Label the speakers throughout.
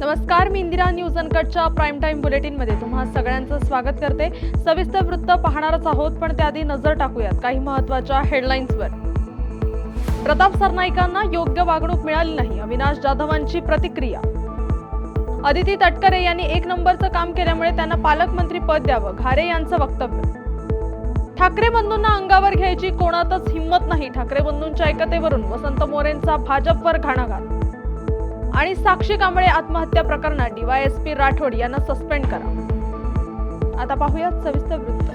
Speaker 1: नमस्कार मी इंदिरा न्यूज अनकटच्या प्राईम टाईम बुलेटिनमध्ये तुम्हा सगळ्यांचं स्वागत करते. सविस्तर वृत्त पाहणारच आहोत पण त्याआधी नजर टाकूयात काही महत्त्वाच्या हेडलाईन्सवर प्रताप सरनाईकांना योग्य वागणूक मिळाली नाही अविनाश जाधवांची प्रतिक्रिया. अदिती तटकरे यांनी एक नंबरचं काम केल्यामुळे त्यांना पालकमंत्री पद द्यावं घारे यांचं वक्तव्य. ठाकरे बंधूंना अंगावर घ्यायची कोणातच हिंमत नाही ठाकरे बंधूंच्या एकतेवरून वसंत मोरेंचा भाजपवर घाणाघात. आणि साक्षी कांबळे आत्महत्या प्रकरणात डीवायएसपी राठोड यांना सस्पेंड करा. आता पाहूयात सविस्तर वृत्त.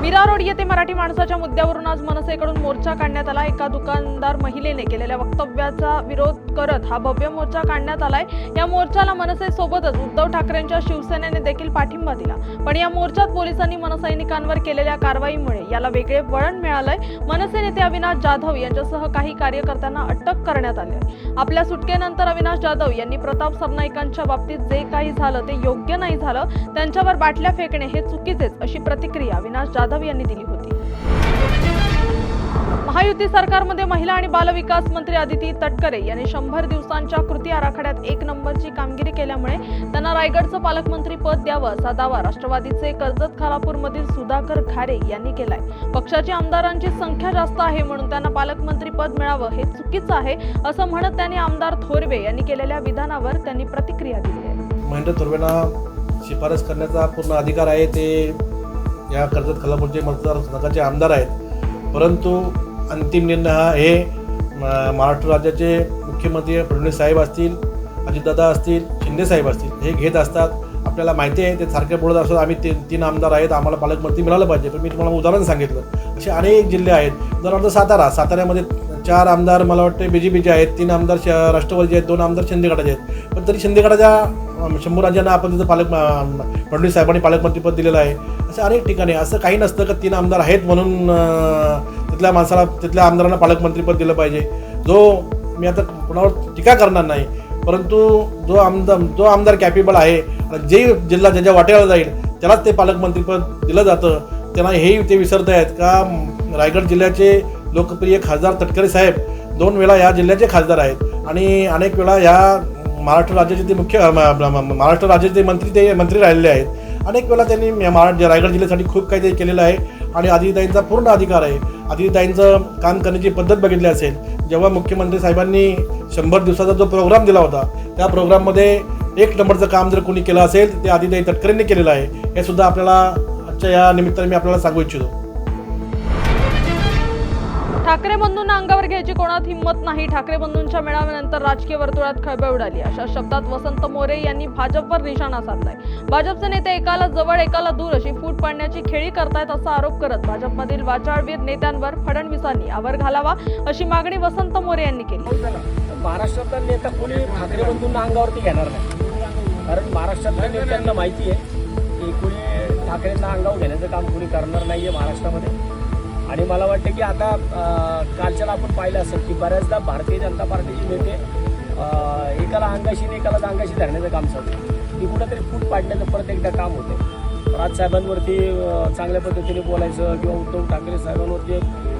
Speaker 1: मीरा रोड येथे मराठी माणसाच्या मुद्द्यावरून आज मनसेकडून मोर्चा काढण्यात आला. एका दुकानदार महिलेने केलेल्या वक्तव्याचा विरोध करत हा भव्य मोर्चा काढण्यात आलाय. या मोर्चाला मनसे सोबतच उद्धव ठाकरेंच्या शिवसेनेने देखील पाठिंबा दिला. पण या मोर्चात पोलिसांनी मनसैनिकांवर केलेल्या कारवाईमुळे याला वेगळे वळण मिळालंय. मनसे नेते अविनाश जाधव यांच्यासह काही कार्यकर्त्यांना अटक करण्यात आली आहे. आपल्या सुटकेनंतर अविनाश जाधव यांनी प्रताप सरनाईकांच्या बाबतीत जे काही झालं ते योग्य नाही झालं. त्यांच्यावर बाटल्या फेकणे हे चुकीचेच अशी प्रतिक्रिया अविनाश जाधव यांनी दिली होती. महायुती सरकारमध्ये महिला आणि बालविकास मंत्री आदिती तटकरे यांनी शंभर दिवसांच्या कृती आराखड्यात एक नंबरची कामगिरी केल्यामुळे त्यांना रायगडचं पालकमंत्री पद द्यावं असा दावा राष्ट्रवादीचे कर्जत खालापूरमधील सुधाकर खारे यांनी केलाय. पक्षाची आमदारांची संख्या जास्त आहे म्हणून त्यांना पालकमंत्री पद मिळावं हे चुकीचं आहे असं म्हणत त्यांनी आमदार थोरवे यांनी केलेल्या विधानावर त्यांनी प्रतिक्रिया दिली आहे.
Speaker 2: महेंद्र थोरवेंना शिफारस करण्याचा पूर्ण अधिकार आहे ते या कर्जत खालापूरचे मतदारसंघाचे आमदार आहेत. परंतु अंतिम निर्णय हा हे म- महाराष्ट्र राज्याचे मुख्यमंत्री फडणवीस साहेब असतील अजितदादा असतील शिंदे साहेब असतील हे घेत असतात. आपल्याला माहिती आहे ते सारखे बोलत असतात आम्ही ते तीन आमदार आहेत आम्हाला पालकमंत्री मिळालं पाहिजे. पण मी तुम्हाला उदाहरण सांगितलं. असे अनेक जिल्हे आहेत. उदाहरणार्थ सातारा साताऱ्यामध्ये चार आमदार मला वाटतं बी जे पीचे आहेत तीन आमदार श राष्ट्रवादीचे आहेत दोन आमदार शिंदे गटाचे आहेत. पण तरी शिंदे गटाच्या शंभू राज्यांना आपण तिथं पालक फडणवीस साहेबांनी पालकमंत्रीपद दिलेलं आहे. असं अनेक ठिकाणी असं काही नसतं का तीन आमदार आहेत म्हणून तिथल्या माणसाला तिथल्या आमदारांना पालकमंत्रीपद दिलं पाहिजे. जो मी आता कोणावर टीका करणार नाही परंतु जो आमदार जो आमदार कॅपेबल आहे आणि जे जिल्हा ज्याच्या वाटेला जाईल त्यालाच ते पालकमंत्रीपद दिलं जातं. त्यांना हेही ते विसरत आहेत का? रायगड जिल्ह्याचे लोकप्रिय खासदार तटकरे साहेब दोन वेळा या जिल्ह्याचे खासदार आहेत. आणि अनेक वेळा या महाराष्ट्र राज्याचे ते मुख्य म- महाराष्ट्र राज्याचे मंत्री ते मंत्री राहिलेले आहेत. अनेक वेळा त्यांनी म- महाराष्ट्र रायगड जिल्ह्यासाठी खूप काही ते केलेलं आहे. आणि आदिताईंचा पूर्ण अधिकार आहे. आदिताईंचं काम करण्याची पद्धत बघितली असेल जेव्हा मुख्यमंत्री साहेबांनी शंभर दिवसाचा जो प्रोग्राम दिला होता त्या प्रोग्राममध्ये एक नंबरचं काम जर कोणी केलं असेल ते आदिताई तटकरेंनी केलेलं आहे. हे सुद्धा आपल्याला आजच्या या निमित्ताने मी आपल्याला सांगू इच्छितो.
Speaker 1: ठाकरे बंधूंना अंगावर घ्यायची कोणात हिंमत नाही. ठाकरे बंधूंच्या मेळाव्यानंतर राजकीय वर्तुळात खळबळ उडाली. अशा शब्दात वसंत मोरे यांनी भाजपवर निशाणा साधलाय. भाजपचे नेते एकाला जवळ एकाला दूर अशी फूट पाडण्याची खेळी करतायत असा आरोप करत भाजपमधील वाचाळवीर नेत्यांवर फडणवीसांनी आवर घालावा अशी मागणी वसंत मोरे यांनी केली.
Speaker 3: महाराष्ट्रातला नेता कोणी ठाकरे बंधूंना अंगावरती घेणार नाही. कारण महाराष्ट्रातल्या नेत्यांना माहिती आहे की कोणी ठाकरेंना अंगावर घेण्याचं काम कोणी करणार नाहीये महाराष्ट्रामध्ये. आणि मला वाटतं की आता कालच्याला आपण पाहिलं असेल की बऱ्याचदा भारतीय जनता पार्टीचे नेते एकाला अंगाशी आणि एकाला अंगाशी धरण्याचं काम चालतं की कुठंतरी फूट पाडण्याचं परत एकदा काम होते राजसाहेबांवरती साहेबांवरती चांगल्या पद्धतीने बोलायचं किंवा उद्धव ठाकरे साहेबांवरती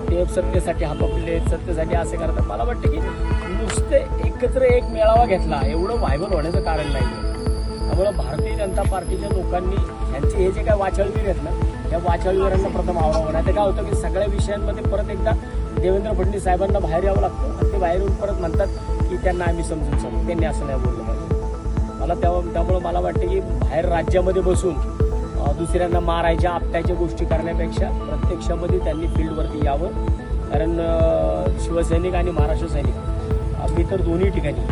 Speaker 3: ते सत्तेसाठी हापपले सत्तेसाठी असे करतात. मला वाटतं की नुसते एकत्र एक मेळावा घेतला एवढं व्हायबल होण्याचं कारण नाही त्यामुळं भारतीय जनता पार्टीच्या लोकांनी यांचे हे जे काय वाचळवीर आहेत ना या वाचाळवीरांना प्रथम आवडावं नाही तर काय होतं की सगळ्या विषयांमध्ये परत एकदा देवेंद्र फडणवीस साहेबांना बाहेर यावं लागतं. आणि ते बाहेर येऊन परत म्हणतात की त्यांना आम्ही समजून सांगू. त्यांनी असं नाही बोललं पाहिजे. मला त्या त्यामुळं मला वाटतं की बाहेर राज्यामध्ये बसून दुसऱ्यांना मारायच्या आपट्याच्या गोष्टी करण्यापेक्षा प्रत्यक्षामध्ये त्यांनी फील्डवरती यावं. कारण शिवसैनिक आणि महाराष्ट्र सैनिक मी तर दोन्ही ठिकाणी.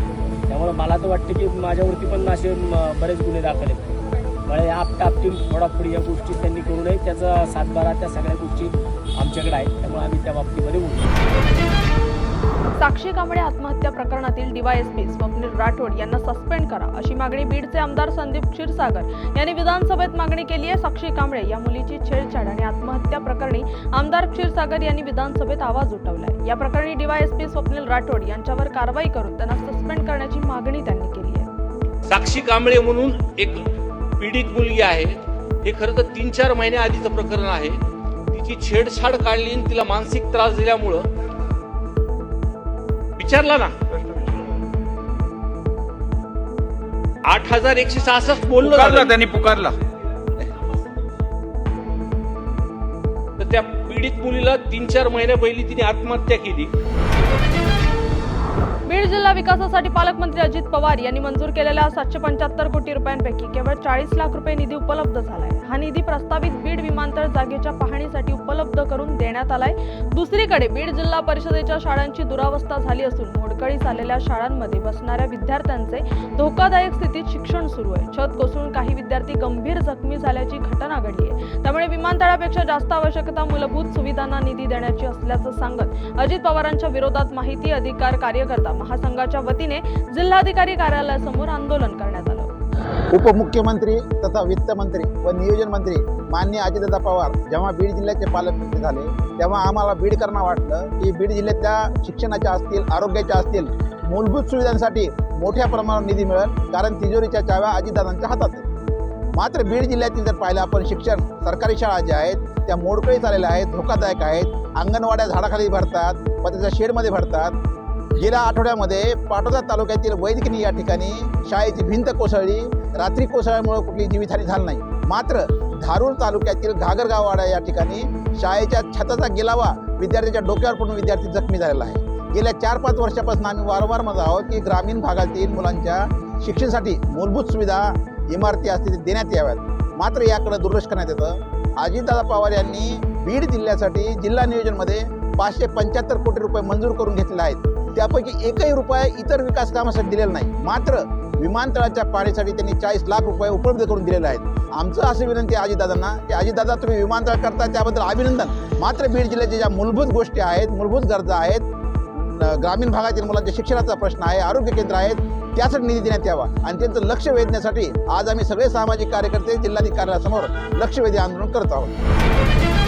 Speaker 3: त्यामुळे मला तर वाटतं की माझ्यावरती पण असे बरेच गुन्हे दाखल आहेत. आपटा आपटी फोडाफोडी या गोष्टी त्यांनी करू नये. त्याचा सातबारा त्या सगळ्या गोष्टी आमच्याकडे आहेत. त्यामुळे आम्ही त्या बाबतीमध्ये बोलू.
Speaker 1: साक्षी कांबळे आत्महत्या प्रकरणातील डीवायएसपी स्वप्नील राठोड यांना सस्पेंड करा अशी मागणी बीडचे आमदार संदीप क्षीरसागर यांनी विधानसभेत मागणी केली आहे. साक्षी कांबळे या मुलीची छेडछाड आणि आत्महत्या प्रकरणी आमदार क्षीरसागर यांनी विधानसभेत आवाज उठवलाय. या प्रकरणी डीवायएसपी स्वप्नील राठोड यांच्यावर कारवाई करून त्यांना सस्पेंड करण्याची मागणी त्यांनी केली आहे.
Speaker 4: साक्षी कांबळे म्हणून एक पीडित मुलगी आहे. हे खरं तर तीन चार महिन्या आधीचं प्रकरण आहे. तिची छेडछाड काढली आणि तिला मानसिक त्रास दिल्यामुळं विचारला ना. आठ हजार एकशे सहासष्ट बोललो.
Speaker 5: त्यांनी पुकारला.
Speaker 4: तर त्या पीडित मुलीला तीन चार महिन्या पहिली तिने आत्महत्या केली.
Speaker 1: बीड जिल्हा विकासासाठी पालकमंत्री अजित पवार यांनी मंजूर केलेल्या सातशे पंच्याहत्तर कोटी रुपयांपैकी केवळ चाळीस लाख रुपये निधी उपलब्ध झालाय. हा निधी प्रस्तावित बीड विमानतळ जागेच्या पाहणीसाठी उपलब्ध करून देण्यात आलाय. दुसरीकडे बीड जिल्हा परिषदेच्या शाळांची दुरावस्था झाली असून मोडकळीस आलेल्या शाळांमध्ये बसणाऱ्या विद्यार्थ्यांचे धोकादायक स्थितीत शिक्षण सुरू आहे. छत कोसळून काही विद्यार्थी गंभीर जखमी झाल्याची घटना घडली आहे. त्यामुळे विमानतळापेक्षा जास्त आवश्यकता मूलभूत सुविधांना निधी देण्याची असल्याचं सांगत अजित पवारांच्या विरोधात माहिती अधिकार कार्यकर्ता महासंघाच्या वतीने जिल्हाधिकारी कार्यालयासमोर आंदोलन करण्यात आलं.
Speaker 6: उपमुख्यमंत्री तथा वित्तमंत्री व नियोजन मंत्री माननीय अजितदादा पवार जेव्हा बीड जिल्ह्याचे पालकमंत्री झाले तेव्हा आम्हाला बीडकरांना वाटलं की बीड जिल्ह्यातल्या शिक्षणाच्या असतील आरोग्याच्या असतील मूलभूत सुविधांसाठी मोठ्या प्रमाणात निधी मिळेल कारण तिजोरीच्या चाव्या अजितदादांच्या हातात मात्र बीड जिल्ह्यातील जर पाहिलं आपण शिक्षण सरकारी शाळा ज्या आहेत त्या मोडकळीत आलेल्या आहेत धोकादायक आहेत अंगणवाड्या झाडाखाली भरतात पत्र्याच्या शेडमध्ये भरतात गेल्या आठवड्यामध्ये पाटोदा तालुक्यातील वैदकिनी या ठिकाणी शाळेची भिंत कोसळली. रात्री कोसळल्यामुळे कुठली जीवितहानी झाली नाही. मात्र धारूर तालुक्यातील घागरगाववाडा या ठिकाणी शाळेच्या छताचा गेलावा विद्यार्थ्याच्या डोक्यावर पडून विद्यार्थी जखमी झालेला आहे. गेल्या चार पाच वर्षापासून आम्ही वारंवार म्हणत आहोत की ग्रामीण भागातील मुलांच्या शिक्षणासाठी मूलभूत सुविधा इमारती असतील देण्यात याव्यात. मात्र याकडे दुर्लक्ष करण्यात येतं. अजितदादा पवार यांनी बीड जिल्ह्यासाठी जिल्हा नियोजनमध्ये पाचशे पंच्याहत्तर कोटी रुपये मंजूर करून घेतले आहेत. त्यापैकी एकही रुपया इतर विकास कामासाठी दिलेला नाही. मात्र विमानतळाच्या पाण्यासाठी त्यांनी चाळीस लाख रुपये उपलब्ध करून दिलेले आहेत. आमचं असं विनंती आहे अजितदादांना की अजितदादा तुम्ही विमानतळ करता त्याबद्दल अभिनंदन. मात्र बीड जिल्ह्याच्या ज्या मूलभूत गोष्टी आहेत मूलभूत गरजा आहेत ग्रामीण भागातील मुलांच्या शिक्षणाचा प्रश्न आहे आरोग्य केंद्र आहेत त्यासाठी निधी देण्यात यावा. आणि त्यांचं लक्ष वेधण्यासाठी आज आम्ही सगळे सामाजिक कार्यकर्ते जिल्हाधिकाऱ्यासमोर लक्ष लक्षवेधी आंदोलन करत आहोत.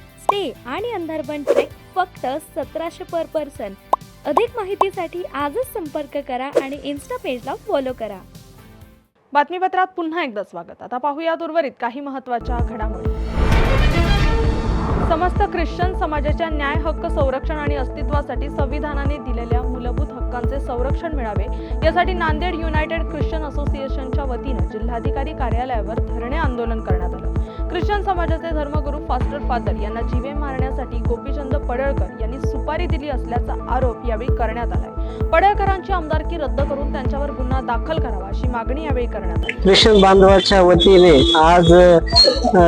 Speaker 7: स्टे आणि अंधारबन ट्रेक फक्त सतराशे पर पर्सन. अधिक माहितीसाठी आजच संपर्क करा आणि इन्स्टा पेजला फॉलो करा.
Speaker 1: बातमीपत्रात पुन्हा एकदा स्वागत. आता पाहूयात उर्वरित काही महत्त्वाच्या घडामोडी. समस्त ख्रिश्चन समाजाच्या न्याय हक्क संरक्षण आणि अस्तित्वासाठी संविधानाने दिलेल्या मूलभूत हक्कांचे संरक्षण मिळावे यासाठी नांदेड युनायटेड ख्रिश्चन असोसिएशनच्या वतीनं जिल्हाधिकारी कार्यालयावर धरणे आंदोलन करण्यात आलं. ख्रिश्चन समाजाचे धर्मगुरू फास्टर फादर यांना जीवे मारण्यासाठी गोपीचंद पडळकर यांनी सुपारी दिली असल्याचा आरोप यावेळी करण्यात आलाय. पडळकरांची आमदारकी रद्द करून त्यांच्यावर गुन्हा दाखल करावा अशी मागणी यावेळी करण्यात आली.
Speaker 8: ख्रिश्चन बांधवाच्या वतीने आज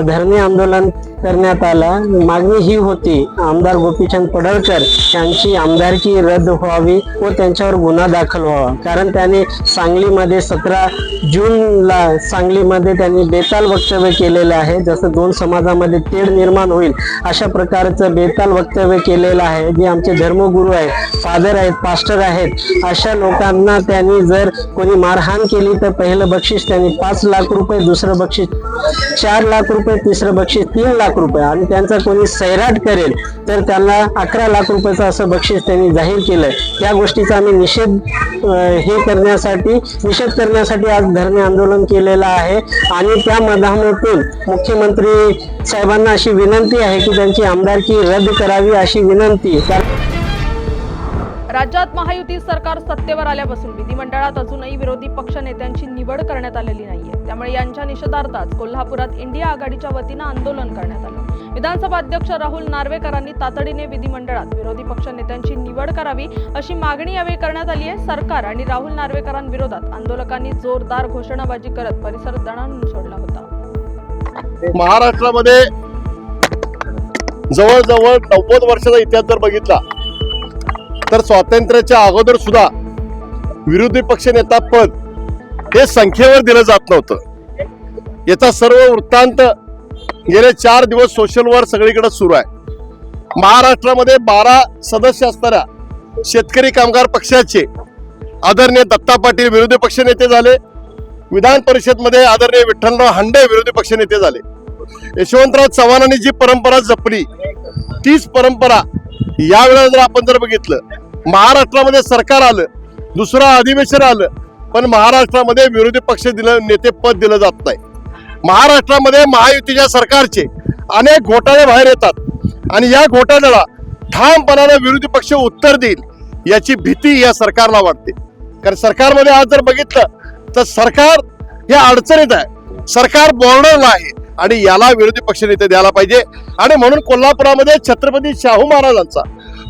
Speaker 8: धरणे आंदोलन करण्यात आला. मागणी ही होती आमदार गोपीचंद पडळकर यांची आमदारकी रद्द व्हावी व त्यांच्यावर गुन्हा दाखल व्हावा. कारण त्याने सांगलीमध्ये सतरा जूनला सांगलीमध्ये त्यांनी बेताल वक्तव्य केलेले आहे. जसं दोन समाजामध्ये तेढ निर्माण होईल अशा प्रकारचं बेताल वक्तव्य केलेलं आहे. जे आमचे धर्मगुरू आहेत फादर आहेत पास्टर आहेत अशा लोकांना त्यांनी जर कोणी मारहाण केली तर पहिलं बक्षीस त्यांनी पाच लाख रुपये दुसरं बक्षीस चार लाख रुपये तिसरं बक्षीस तीन लाख रुपये. आणि त्यांचा कोणी सैराट करेल तर त्याला अकरा लाख रुपयाचं असं बक्षीस त्यांनी जाहीर केलंय. त्या गोष्टीचा आम्ही निषेध हे करण्यासाठी निषेध करण्यासाठी आज धरणे आंदोलन केलेलं आहे. आणि त्या मधामधून मुख्यमंत्री साहेबांना अशी विनंती आहे की त्यांची आमदारकी रद्द करावी अशी विनंती.
Speaker 1: राज्यात महायुती सरकार सत्तेवर आल्यापासून विधिमंडळात अजूनही विरोधी पक्ष नेत्यांची निवड करण्यात आलेली नाहीये. त्यामुळे यांच्या निषेधार्थात कोल्हापुरात इंडिया आघाडीच्या वतीनं आंदोलन करण्यात आलं. विधानसभा अध्यक्ष राहुल नार्वेकरांनी तातडीने विधिमंडळात विरोधी पक्ष नेत्यांची निवड करावी अशी मागणी यावेळी करण्यात आली आहे. सरकार आणि राहुल नार्वेकरांविरोधात आंदोलकांनी जोरदार घोषणाबाजी करत परिसर दणाणून सोडला होता.
Speaker 5: महाराष्ट्रामध्ये जवळजवळ नव्वद वर्षाचा इतिहास जर बघितला तर स्वातंत्र्याच्या अगोदर सुद्धा विरोधी पक्ष नेता पद हे संख्येवर दिलं जात नव्हतं. याचा सर्व वृत्तांत गेले चार दिवस सोशलवर सगळीकडे सुरू आहे. महाराष्ट्रामध्ये बारा सदस्य असणाऱ्या शेतकरी कामगार पक्षाचे आदरणीय दत्ता पाटील विरोधी पक्षनेते झाले. विधान परिषदमध्ये आदरणीय विठ्ठलराव हांडे विरोधी पक्षनेते झाले. यशवंतराव चव्हाणांनी जी परंपरा जपली तीच परंपरा यावेळेला जर आपण जर बघितलं महाराष्ट्रामध्ये सरकार आलं दुसरं अधिवेशन आलं पण महाराष्ट्रामध्ये विरोधी पक्ष दिलं नेते पद दिलं जात नाही. महाराष्ट्रामध्ये महायुतीच्या सरकारचे अनेक घोटाळे बाहेर येतात आणि या घोटाळ्याला ठामपणाने विरोधी पक्ष उत्तर देईल याची भीती या सरकारला वाटते. कारण सरकारमध्ये आज जर बघितलं तर सरकार हे अडचणीत आहे. सरकार बॉर्डरला आहे. आणि याला विरोधी पक्षनेते द्यायला पाहिजे. आणि म्हणून कोल्हापुरामध्ये छत्रपती शाहू महाराजांचा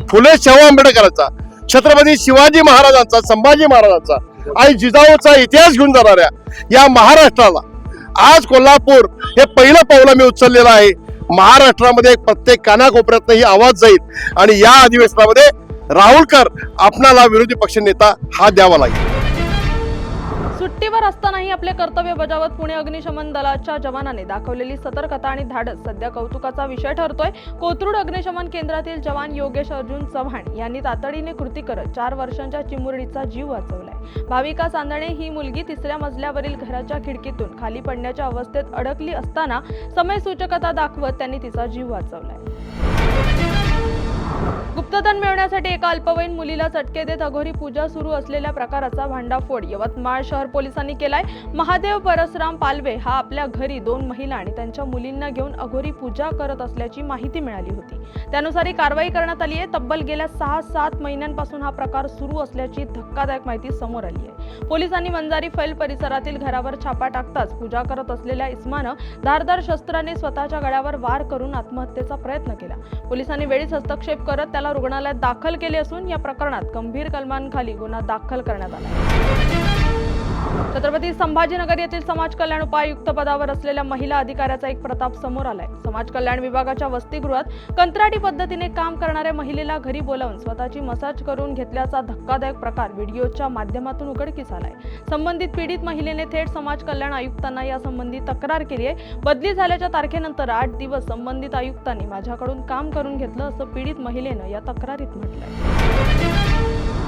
Speaker 5: फुले शाहू आंबेडकरांचा छत्रपती शिवाजी महाराजांचा संभाजी महाराजांचा आणि जिजाऊचा इतिहास घेऊन जाणाऱ्या या महाराष्ट्राला आज कोल्हापूर हे पहिलं पावलं मी उचललेलं आहे. महाराष्ट्रामध्ये प्रत्येक कानाकोपऱ्यातनं ही आवाज जाईल. आणि या अधिवेशनामध्ये राहुलकर आपणाला विरोधी पक्ष नेता हा द्यावा लागेल.
Speaker 1: ड्युटीवर असतानाही आपले कर्तव्य बजावत पुणे अग्निशमन दलाच्या जवानाने दाखवलेली सतर्कता आणि धाडस सध्या कौतुकाचा विषय ठरतोय. कोथरूड अग्निशमन केंद्रातील जवान योगेश अर्जुन चव्हाण यांनी तातडीने कृती करत चार वर्षांच्या चिमुरडीचा जीव वाचवलाय. भाविका चांदणे ही मुलगी तिसऱ्या मजल्यावरील घराच्या खिडकीतून खाली पडण्याच्या अवस्थेत अडकली असताना समय सूचकता दाखवत त्यांनी तिचा जीव वाचवलाय. गुप्तधन मिळवण्यासाठी एका अल्पवयीन मुलीला चटके देत अघोरी पूजा सुरू असलेल्या प्रकाराचा भांडाफोड यवतमाळ शहर पोलिसांनी केलाय. महादेव परसराम पालवे हा आपल्या घरी दोन महिला आणि त्यांच्या मुलींना घेऊन अघोरी पूजा करत असल्याची माहिती मिळाली होती. त्यानुसार ही कारवाई करण्यात आली आहे. तब्बल गेल्या सहा सात महिन्यांपासून हा प्रकार सुरू असल्याची धक्कादायक माहिती समोर आली आहे. पोलिसांनी मंजारी फैल परिसरातील घरावर छापा टाकताच पूजा करत असलेल्या इस्मानं धारदार शस्त्राने स्वतःच्या गळ्यावर वार करून आत्महत्येचा प्रयत्न केला. पोलिसांनी वेळीच हस्तक्षेप करत त्याला रुग्णालयात दाखल केले असून या प्रकरणात गंभीर कलमांखाली गुन्हा दाखल करण्यात आला आहे. छत्रपती संभाजीनगर येथील समाज कल्याण उपायुक्त पदावर असलेल्या महिला अधिकाऱ्याचा एक प्रताप समोर आलाय. समाज कल्याण विभागाच्या वसतिगृहात कंत्राटी पद्धतीने काम करणाऱ्या महिलेला घरी बोलावून स्वतःची मसाज करून घेतल्याचा धक्कादायक प्रकार व्हिडिओच्या माध्यमातून उघडकीस आलाय. संबंधित पीडित महिलेने थेट समाज कल्याण आयुक्तांना यासंबंधी तक्रार केली आहे. बदली झाल्याच्या तारखेनंतर आठ दिवस संबंधित आयुक्तांनी माझ्याकडून काम करून घेतलं असं पीडित महिलेनं या तक्रारीत म्हटलंय.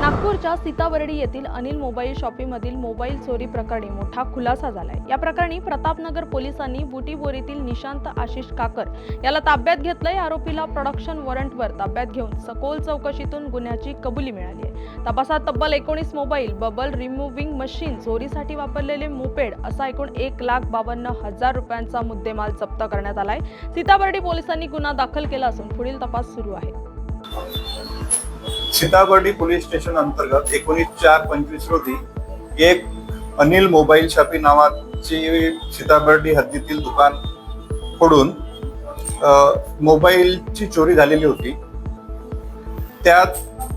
Speaker 1: नागपूरच्या सीताबर्डी येथील अनिल मोबाईल शॉपीमधील मोबाईल चोरी प्रकरणी मोठा खुलासा झालाय. या प्रकरणी प्रतापनगर पोलिसांनी बुटीबोरीतील निशांत आशिष काकर याला ताब्यात घेतलंय. आरोपीला प्रोडक्शन वॉरंटवर ताब्यात घेऊन सखोल चौकशीतून गुन्ह्याची कबुली मिळाली आहे. तपासात तब्बल एकोणीस मोबाईल बबल रिमुव्हिंग मशीन चोरीसाठी वापरलेले मोपेड असा एकूण एक लाख बावन्न हजार रुपयांचा मुद्देमाल जप्त करण्यात आलाय. सीताबर्डी पोलिसांनी गुन्हा दाखल केला असून पुढील तपास सुरू आहे.
Speaker 9: सीताबर्डी पोलीस स्टेशन अंतर्गत एकोणीस चार पंचवीस रोजी एक अनिल मोबाईल शॉपी नावाची सीताबर्डी हद्दीतील दुकान फोडून मोबाईलची चोरी झालेली होती. त्यात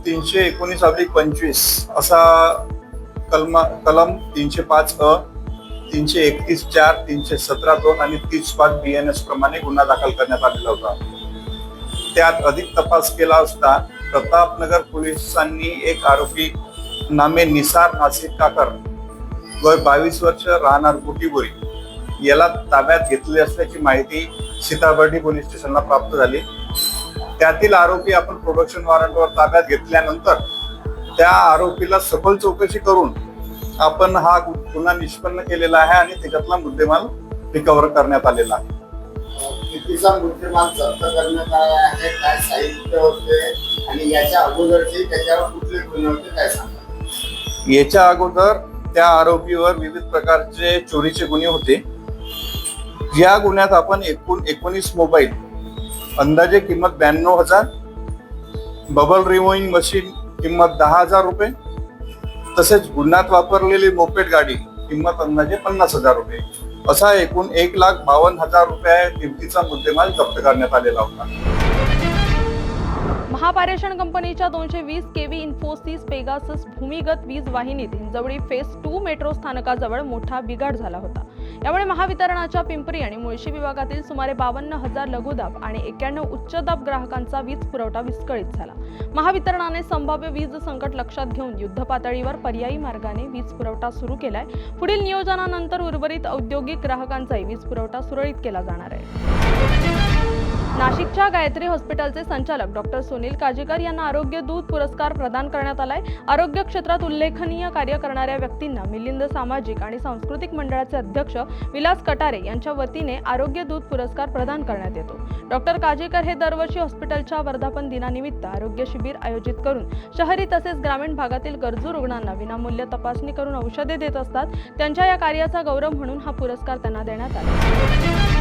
Speaker 9: तीनशे एकोणीस अधिक पंचवीस असा कलमा कलम तीनशे पाच अ तीनशे एकतीस चार तीनशे सतरा दोन आणि तीस पाच बी एन एस प्रमाणे गुन्हा दाखल करण्यात आलेला होता. त्यात अधिक तपास केला असता प्रतापनगर पोलिसांनी एक आरोपी नामे निसार नासिक काकर वय बावीस वर्ष राहणार बुटीबोरी याला ताब्यात घेतले असल्याची माहिती सीताबर्डी पोलीस स्टेशनला प्राप्त झाली. त्यातील आरोपी आपण प्रोडक्शन वॉरंटवर ताब्यात घेतल्यानंतर त्या आरोपीला सखोल चौकशी करून आपण हा गु- गुन्हा निष्पन्न केलेला आहे आणि त्याच्यातला मुद्देमाल रिकव्हर करण्यात आलेला आहे.
Speaker 10: कितीचा मुद्देमाल जप्त करण्यात काय आहे काय साहित्य होते आणि याच्या अगोदरचे त्याच्यावर कुठले गुन्हे होते काय सांगा?
Speaker 9: याच्या अगोदर त्या आरोपीवर विविध प्रकारचे चोरीचे गुन्हे होते. या गुन्ह्यात आपण एकूण एकोणीस मोबाईल अंदाजे किंमत ब्याण्णव हजार बबल रिमोईंग मशीन किंमत दहा हजार रुपये तसेच गुन्ह्यात वापरलेली मोपेट गाडी किंमत अंदाजे पन्नास हजार रुपये. असा एकूण एक लाख बावन्न हजार रुपये किमतीचा मुद्देमाल जप्त करण्यात आलेला होता.
Speaker 1: महापारेषण कंपनीच्या दोनशे वीस केव्ही इन्फोसिस पेगासस भूमिगत वीज वाहिनीत हिंजवडी फेस टू मेट्रो स्थानकाजवळ मोठा बिघाड झाला होता. यामुळे महावितरणाच्या पिंपरी आणि मुळशी विभागातील सुमारे बावन्न हजार लघुदाब आणि एक्क्याण्णव उच्चदाब ग्राहकांचा वीज पुरवठा विस्कळीत झाला. महावितरणाने संभाव्य वीज संकट लक्षात घेऊन युद्ध पातळीवर पर्यायी मार्गाने वीज पुरवठा सुरू केलाय. पुढील नियोजनानंतर उर्वरित औद्योगिक ग्राहकांचाही वीज पुरवठा सुरळीत केला जाणार आहे. नाशिकच्या गायत्री हॉस्पिटलचे संचालक डॉक्टर सुनील काजेकर यांना आरोग्य दूत पुरस्कार प्रदान करण्यात आलाय. आरोग्य क्षेत्रात उल्लेखनीय कार्य करणाऱ्या व्यक्तींना मिलिंद सामाजिक आणि सांस्कृतिक मंडळाचे अध्यक्ष विलास कटारे यांच्या वतीने आरोग्य दूत पुरस्कार प्रदान करण्यात येतो. डॉक्टर काजेकर हे दरवर्षी हॉस्पिटलच्या वर्धापन दिनानिमित्त आरोग्य शिबिर आयोजित करून शहरी तसेच ग्रामीण भागातील गरजू रुग्णांना विनामूल्य तपासणी करून औषधे देत असतात. त्यांच्या या कार्याचा गौरव म्हणून हा पुरस्कार त्यांना देण्यात आला.